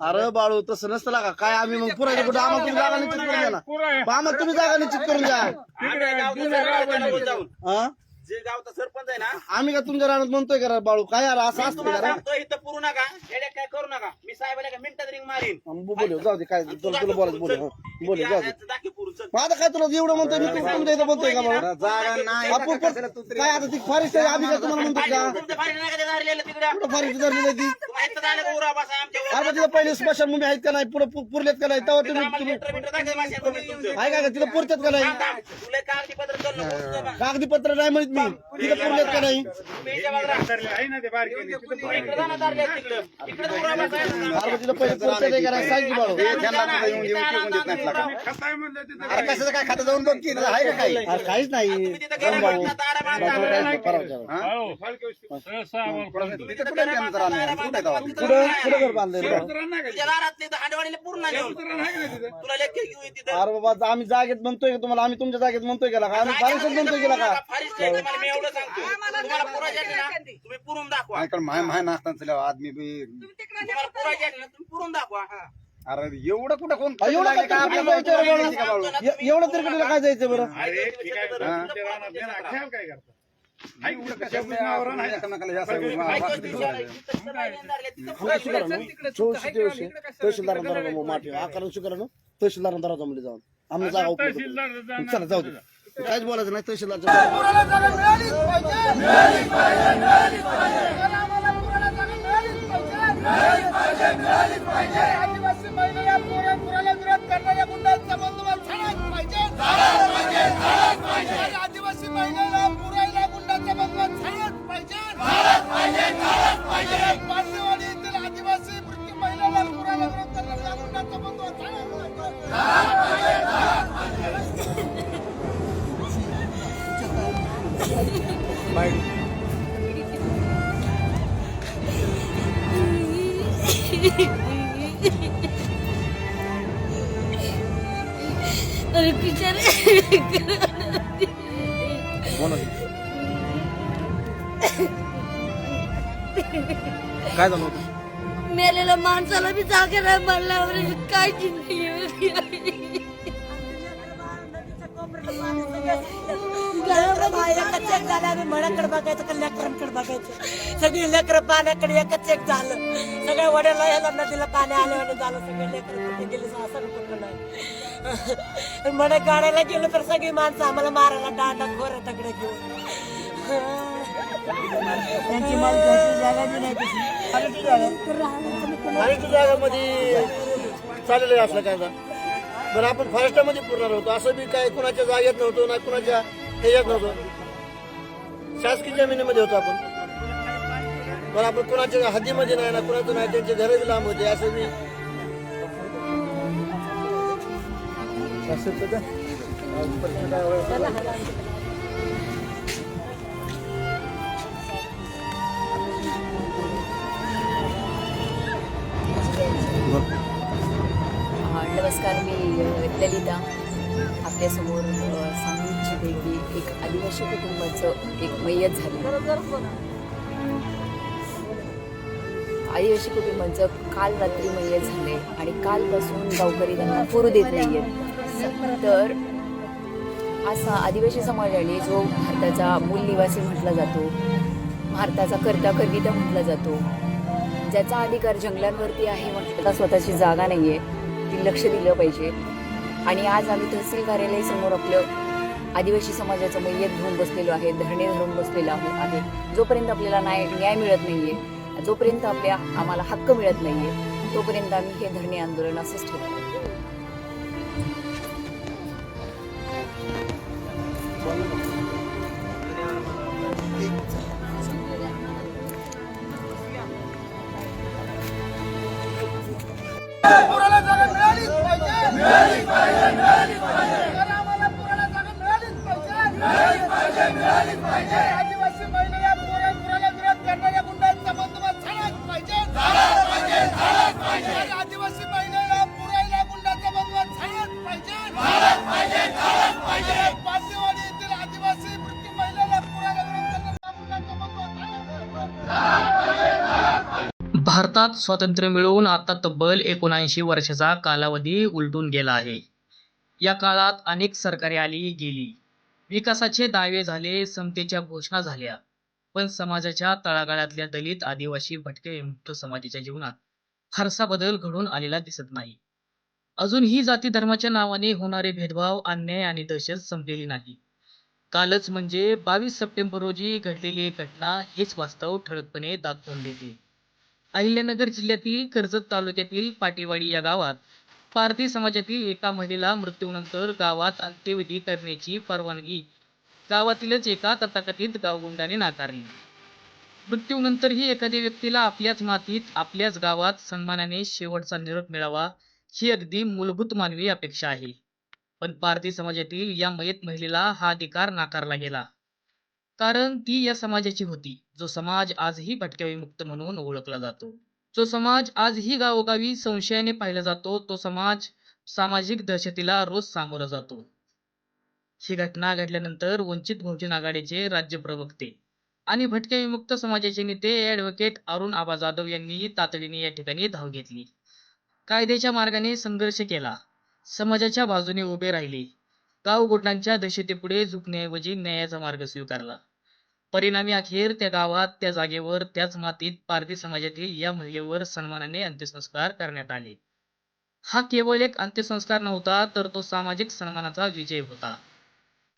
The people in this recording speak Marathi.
अरे बाळू तसं नसतं लागा काय आम्ही मग पुरायचं कुठं आम्हाला तुम्ही जागा निश्चित करून द्या ना आम्हाला तुम्ही जागा निश्चित करून द्या आम्ही गावचा सरपंच आहे ना जाऊन. हा जे गावचा सरपंच आहे ना आम्ही का तुमच्या रानात म्हणतोय का रे बाळू काय यार असं असतं तुम्हाला का रे? सांगतो इथं पुरू नका काय करू नका मी साहेबाला का मिनिटात रिंग मारीन बोलू जाऊ दे काय तुला तुला बोलायचं बोलू. बोलू जाऊ दे आहे? आता काय तुला एवढं म्हणतोय? मी तुमच्या इथं बोलतोय का बाबा जागा नाही. आपण पण- काय आता ती फॉरेस्ट आहे आम्ही काय तुम्हाला म्हणतो का? ते तिकडं. कुठं फॉरेस्ट धरली नाही ती? तुम्हाला इथं झालं का उरा बसा आमच्या वर? अरे तिथं पहिले स्पेशल मुंबई आहेत का नाही? पुढे पुरलेत का नाही? तेव्हा तुम्ही आम्हाला तुम्ही मीटर बिटर दाखव माश्या तुम्ही तुमचं. आहे का तिथं पुरतात का नाही? थांब, थांब. तुला कागदीपत्र करणं बोलतो बा. कागदीपत्र नाही म्हणत मी. तिथं पुरलेत का नाही. अरे मग तिथं पहिले पुरतात आहे का नाही? सांग की बाळू. त्यांना आता येऊन येऊन टिकून देत नाहीत लागा. अरे कशाचं काय? खातं जाऊन बघ की आहे का काही? अरे काहीच नाही. जाऊन भाऊ हा? तिथं कुठे त्यांचं रान आहे? कुठे. घर तुला लेख घेऊ तिथं. अरे बाबा आम्ही जागेत म्हणतोय का तुम्हाला? आम्ही तुमच्या जागेत म्हणतोय गेला का? आम्ही म्हणतोय गेला का? मी एवढं सांगतो. तुम्हाला पुरायचे आहे ना. तुम्ही पुरून दाखवा. नाही कारण माय माय नाचताना आदमी बी तुम्हाला पुरायचे आहे ना. तुम्ही पुरून दाखवा. अरे एवढं कुठं कोण एवढं लागलं काय का काय जायचं बरं? एकमेकाला हे असं. तहसीलदार दराजा माठी आकारण स्वीकारण तहसीलदार दराजा मध्ये जाऊन आम्ही जागा उपलब्ध चला जाऊ दे. काहीच बोलायचं नाही तहसीलदारच्या बिचारे काय झालं होतं? मेलेल्या माणसाला बी जागा नाही म्हणल्यावर काय जिंदगी आहे? एकच एक झालं आम्ही मळ्याकडे बघायचं का लेकरांकडे बघायचं. सगळी लेकरं पाण्याकडे एकच एक झालं. सगळ्या वड्याला ह्याला नदीला पाणी आल्यावर झालं सगळे लेकरं कुठे गेले असं कुठं नाही. गाड्याला गेलो तर सगळी माणसं आम्हाला मारायला डांडा खोर तकडे घेऊन. त्यांची माणसाची जागा बी नाही तशी. खाण्याच्या जागामध्ये चालेलं आहे असलं काय. बरं आपण फॉरेस्टामध्ये पुरणार होतो. असं बी काय कुणाच्या जागेत नव्हतो ना कुणाच्या ह्याच्यात नव्हतो शासकीय जमिनीमध्ये होतो आपण. आपण कुणाच्या हद्दीमध्ये नाही ना, कुणाचं नाही, त्यांचे घरं बी लांब होते नमस्कार, मी ललिता. आपल्यासमोर सांगू इच्छिते की एक आदिवासी कुटुंबाचं एक मय्यत झालं. आदिवासी कुटुंबाचं काल रात्री मय्यत झाले आणि कालपासून गावकरी त्यांना पुरू देत नाहीयेत. तर असा आदिवासी समाजाने जो भारताचा मूल निवासी म्हटला जातो भारताचा कर्ता कविता म्हटला जातो ज्याचा अधिकार जंगलांवरती आहे म्हटलं स्वतःची जागा नाही आहे ती लक्ष दिलं पाहिजे. आणि आज आम्ही तहसील कार्यालयासमोर आपलं आदिवासी समाजाचं मय्यत घेऊन बसलेलो आहे धरणे धरून बसलेलो आहे आहे. जोपर्यंत आपल्याला न्याय न्याय मिळत नाही आहे जोपर्यंत आपल्या आम्हाला हक्क मिळत नाही आहे तोपर्यंत आम्ही हे धरणे आंदोलन असंच ठेवतो. भारतात स्वातंत्र्य मिळवून आता तब्बल एकोणऐंशी वर्षाचा कालावधी उलटून गेला आहे. या काळात अनेक सरकारे आली गेली. विकासाचे दावे झाले समतेच्या घोषणा झाल्या. पण समाजाच्या तळागाळातल्या दलित आदिवासी भटके मुक्त समाजाच्या जीवनात फारसा बदल घडून आलेला दिसत नाही. अजूनही जाती धर्माच्या नावाने होणारे भेदभाव अन्याय आणि दहशत संपलेली नाही. कालच म्हणजे बावीस सप्टेंबर रोजी घडलेली घटना हेच वास्तव ठळकपणे दाखवून देते. अहिल्यानगर जिल्ह्यातील कर्जत तालुक्यातील पाटीवाडी या गावात पारधी समाजातील एका महिलेला मृत्यूनंतर गावात अंत्यविधी करण्याची परवानगी गावातीलच एका तथाकथित गावगुंडाने नाकारली. मृत्यूनंतरही एखाद्या व्यक्तीला आपल्याच मातीत आपल्याच गावात सन्मानाने शेवटचा निरोप मिळावा ही अगदी मूलभूत मानवी अपेक्षा आहे. पण पारधी समाजातील या मयत महिलेला हा अधिकार नाकारला गेला. कारण ती या समाजाची होती. जो समाज आजही भटक्याविमुक्त म्हणून ओळखला जातो. जो समाज आजही गावोगावी संशयाने पाहिला जातो तो समाज सामाजिक दहशतीला रोज सामोरा जातो. ही घटना घडल्यानंतर वंचित बहुजन आघाडीचे राज्य प्रवक्ते आणि भटक्या विमुक्त समाजाचे नेते ॲडव्होकेट अरुण आबा जाधव यांनी तातडीने या ठिकाणी धाव घेतली. कायद्याच्या मार्गाने संघर्ष केला. समाजाच्या बाजूने उभे राहिले. गावगोटांच्या दहशतीपुढे झुकण्याऐवजी न्यायाचा मार्ग स्वीकारला. परिणामी अखेर त्या गावात त्या जागेवर त्याच मातीत पारधी समाजातील या मुलगेवर सन्मानाने अंत्यसंस्कार करण्यात आले. हा केवळ एक अंत्यसंस्कार नव्हता तर तो सामाजिक सन्मानाचा विजय होता.